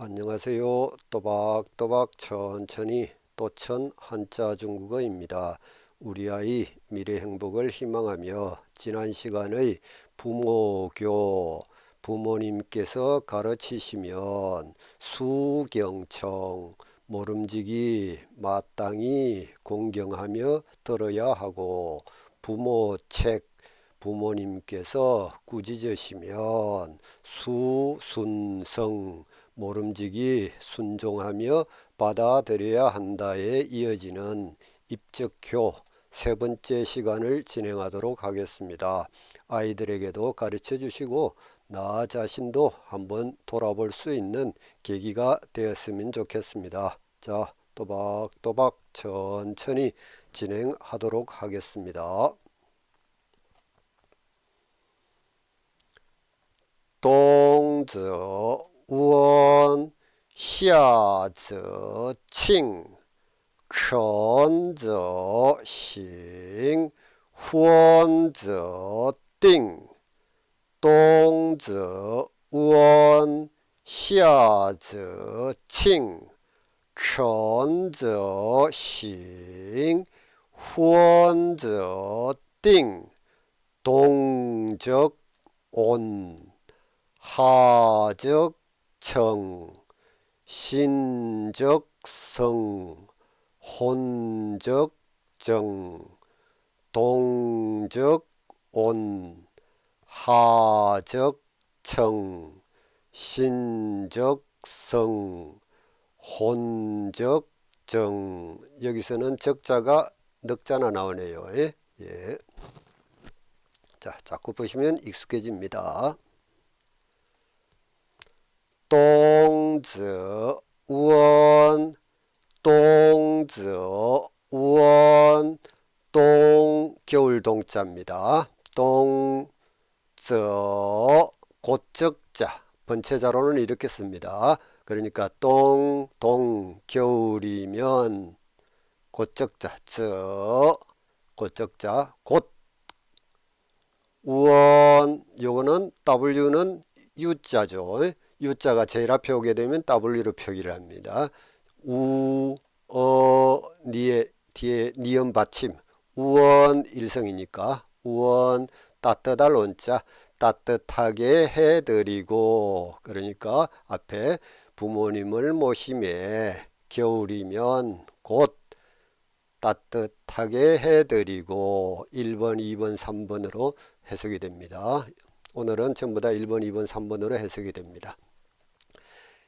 안녕하세요. 또박또박 천천히 또천 한자 중국어입니다. 우리 아이 미래 행복을 희망하며 지난 시간의 부모교 부모님께서 가르치시면 수경청 모름지기 마땅히 공경하며 들어야 하고 부모책 부모님께서 꾸짖으시면 수 순 성 모름지기 순종하며 받아들여야 한다에 이어지는 입적효 세 번째 시간을 진행하도록 하겠습니다. 아이들에게도 가르쳐 주시고 나 자신도 한번 돌아볼 수 있는 계기가 되었으면 좋겠습니다. 자, 또박또박 천천히 진행하도록 하겠습니다. 子温，夏则庆，臣则行，昏则定，冬则温，夏则庆，臣则行，昏则定，冬则温。 하적 청, 신적 성, 혼적 정, 동적 온, 하적 청, 신적 성, 혼적 정 여기서는 적자가 넉자나 나오네요. 예. 예. 자, 자꾸 보시면 익숙해집니다. 동则 원, 동则 원, 동 겨울 동자입니다. 동저 곧적자 번체자로는 이렇게 씁니다. 그러니까 동, 동 겨울이면 곧적자 저 곧적자 곧원 요거는 W는 U자죠. U자가 제일 앞에 오게 되면 W로 표기를 합니다. 우, 어, 니에, 뒤에 니은 받침. 우원 일성이니까 우원 따뜻할 원자 따뜻하게 해드리고 그러니까 앞에 부모님을 모심에 겨울이면 곧 따뜻하게 해드리고 1번, 2번, 3번으로 해석이 됩니다. 오늘은 전부 다 1번, 2번, 3번으로 해석이 됩니다.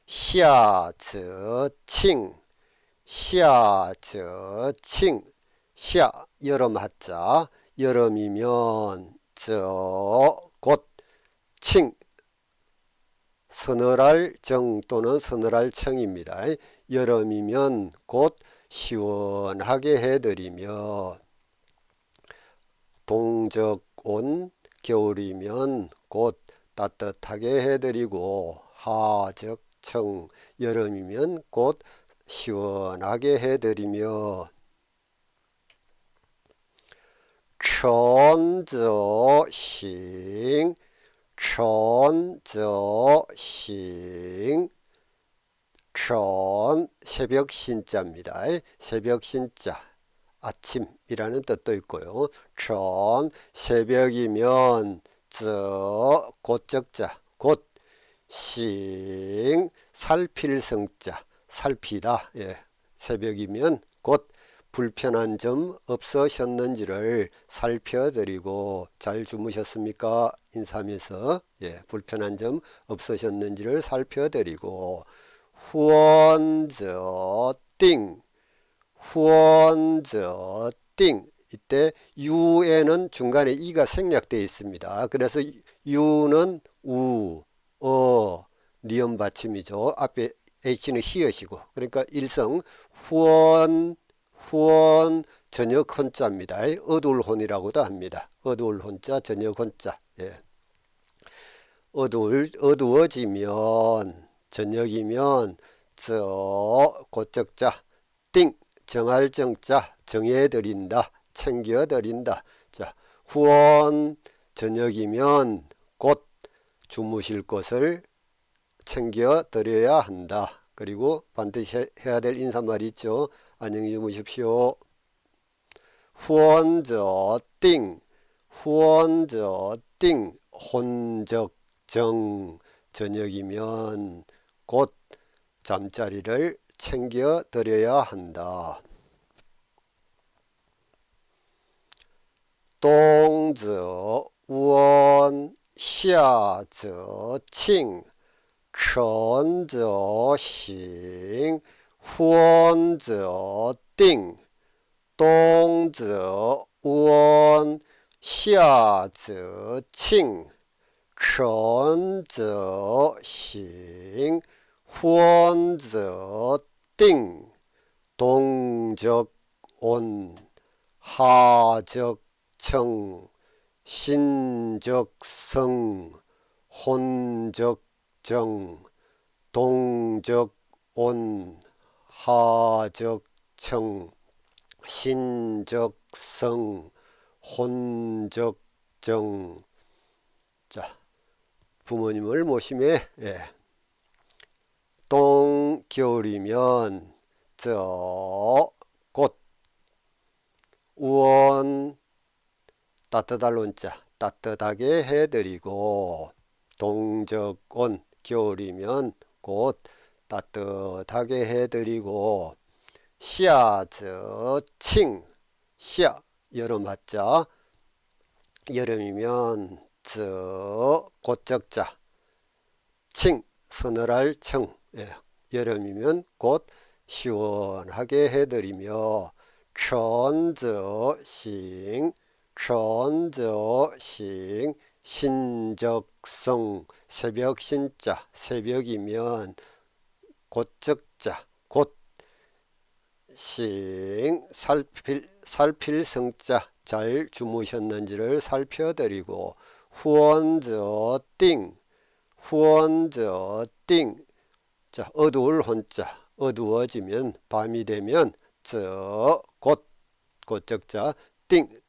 下층下층 샤 여름 하자 여름이면 저곧칭. 서늘할 정 또는 서늘할 청입니다. 여름이면 곧 시원하게 해드리며 동적온 겨울이면 곧 따뜻하게 해드리고. 하적 청 여름이면 곧 시원하게 해드리며 천저싱 천저싱 천 새벽 신자입니다. 새벽 신자 아침이라는 뜻도 있고요. 천 새벽이면 저 곧적자 곧 싱 살필 성자 살피다 예. 새벽이면 곧 불편한 점 없으셨는지를 살펴드리고 잘 주무셨습니까 인사하면서 예. 불편한 점 없으셨는지를 살펴드리고 후원저 띵 후원저 띵 이때 유에는 중간에 이가 생략되어 있습니다. 그래서 유는 우, 어, 니은 받침이죠. 앞에 h는 히읗이고 그러니까 일성 후원 후원 저녁 혼자입니다. 어두울 혼이라고도 합니다. 어두울 혼자 저녁 혼자. 예. 어두울 어두워지면 저녁이면 저 고적자 띵 정할 정자 정해드린다 챙겨드린다. 자 후원 저녁이면 곧 주무실 것을 챙겨 드려야 한다. 그리고 반드시 해- 해야 될 인사말이 있죠. 안녕히 주무십시오. 후원저 띵 후원저 띵 혼적정 저녁이면 곧 잠자리를 챙겨 드려야 한다. 동저 우원 下则清，沉则行，昏则定，冬则温，夏则庆，沉则行，昏则定，冬则温，夏则庆。 신적성 혼적정 동적온 하적청 신적성 혼적정 자 부모님을 모심에 예. 동 겨울이면 저꽃 우원 따뜻할 온자 따뜻하게 해드리고 동적온 겨울이면 곧 따뜻하게 해드리고 시아저칭 시아 여름 맞자 여름이면 저 곧적자 칭 서늘할 청 예. 여름이면 곧 시원하게 해드리며 천저싱 천저싱 신적성 새벽 신자 새벽이면 곧적자 곧 싱 살필 살필 성자 잘 주무셨는지를 살펴드리고 후원저 띵 후원저 띵. 자, 어두울 혼자 어두워지면 밤이 되면 저곧 곧적자 띵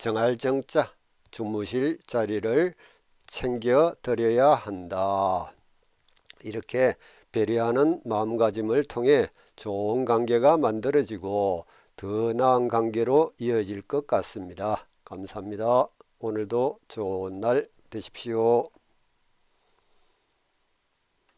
정할 정자 주무실 자리를 챙겨 드려야 한다. 이렇게 배려하는 마음가짐을 통해 좋은 관계가 만들어지고 더 나은 관계로 이어질 것 같습니다. 감사합니다. 오늘도 좋은 날 되십시오.